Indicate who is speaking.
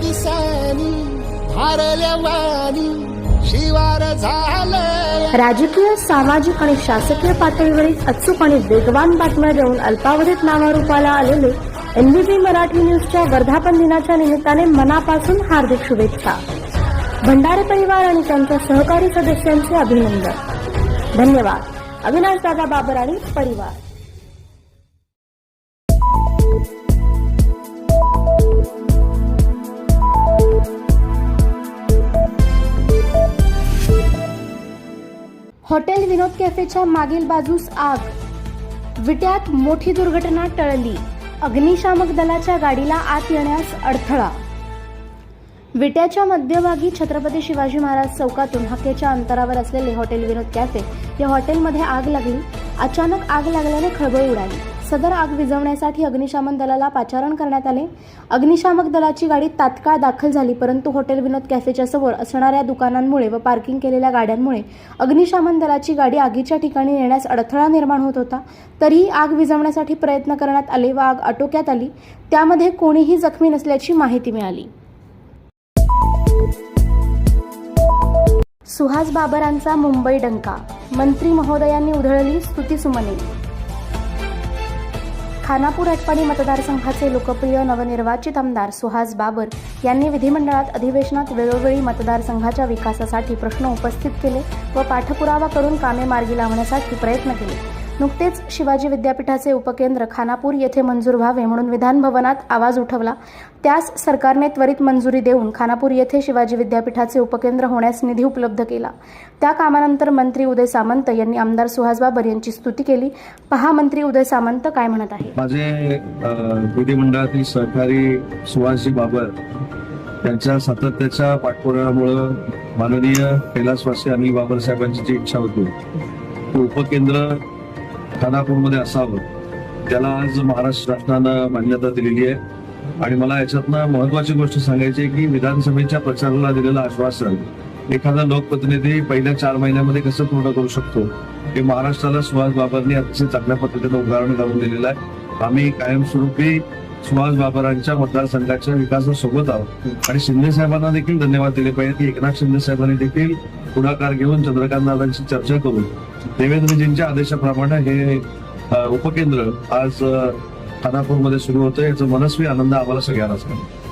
Speaker 1: दिसानी भारल्या वाणी शिवार झालं
Speaker 2: राजकीय सामाजिक आणि शासकीय पातळीवरील अचूक आणि वेगवान बातम्या देऊन अल्पावधीत नावारूपाला आलेले एनबीपी मराठी न्यूजच्या वर्धापन दिनाच्या निमित्ताने मनापासून हार्दिक शुभेच्छा. भंडारे परिवार आणि त्यांच्या सहकारी सदस्यांचे अभिनंदन. धन्यवाद. अविनाश दादा बाबर आणि परिवार. हॉटेल विनोद कॅफेच्या मागील बाजूस आग. विट्यात मोठी दुर्घटना टळली. अग्निशामक दलाच्या गाडीला आत येण्यास अडथळा. विट्याच्या मध्यभागी छत्रपती शिवाजी महाराज चौकातून हक्केच्या अंतरावर असलेले हॉटेल विनोद कॅफे या हॉटेलमध्ये आग लागली. अचानक आग लागल्याने खळबळ उडाली. सदर आग विझवण्यासाठी अग्निशामक दलाला पाचारण करण्यात आले. अग्निशामक दलाची गाडी तात्काळ दाखल झाली परंतु हॉटेल विनोद कॅफेच्या समोर असणाऱ्या दुकानांमुळे व पार्किंग केलेल्या गाड्यांमुळे अग्निशामक दलाची गाडी आगीच्या ठिकाणी नेण्यास अडथळा निर्माण होत होता. तरीही आग विझवण्यासाठी प्रयत्न करण्यात आले व आग आटोक्यात आली. त्यामध्ये कोणीही जखमी नसल्याची माहिती मिळाली. सुहास बाबरांचा मुंबई डंका. मंत्री महोदयांनी उधळली स्तुतीसुमने खानापूर अटपाडी मतदारसंघाचे लोकप्रिय नवनिर्वाचित आमदार सुहास बाबर यांनी विधिमंडळात अधिवेशनात वेळोवेळी मतदारसंघाच्या विकासासाठी प्रश्न उपस्थित केले व पाठपुरावा करून कामे मार्गी लावण्यासाठी प्रयत्न केले. नुकतेच शिवाजी विद्यापीठाचे उपकेंद्र खानापूर येथे मंजूर व्हावे म्हणून विधान भवनात आवाज उठवला. त्यास सरकारने त्वरित मंजुरी देऊन खानापूर येथे शिवाजी विद्यापीठाचे उपकेंद्र होण्यास निधी उपलब्ध केला. त्या कामानंतर मंत्री उदय सामंत यांनी आमदार सुहास बाबर यांची स्तुती केली. पहा मंत्री उदय सामंत काय म्हणत आहे
Speaker 3: माझे विधिमंडळातील सहकारी सुहासजी बाबर त्यांच्या सातत्याच्या पाठपुराव्यामुळं माननीय कैलासवासी अनिल बाबर साहेबांची जी इच्छा होती उपकेंद्र खानापूरमध्ये असावं. त्याला आज महाराष्ट्र शासनानं मान्यता दिलेली आहे. आणि मला याच्यातनं महत्वाची गोष्ट सांगायची आहे की विधानसभेच्या प्रचाराला दिलेलं आश्वासन एखादा लोकप्रतिनिधी पहिल्या चार महिन्यामध्ये कसं पूर्ण करू शकतो? हे महाराष्ट्राला सुहास बाबांनी अतिशय चांगल्या पद्धतीनं उदाहरण घालून दिलेलं आहे. आम्ही कायमस्वरूपी सुहास बाबरांच्या मतदारसंघाच्या विकासासोबत आहोत. आणि शिंदे साहेबांना देखील धन्यवाद दिले पाहिजे की एकनाथ शिंदे साहेबांनी देखील पुढाकार घेऊन चंद्रकांत दादांची चर्चा करून देवेंद्रजींच्या आदेशाप्रमाणे हे उपकेंद्र आज खानापूरमध्ये सुरू होतं. याचा मनस्वी आनंद आम्हाला सगळ्यांना आहे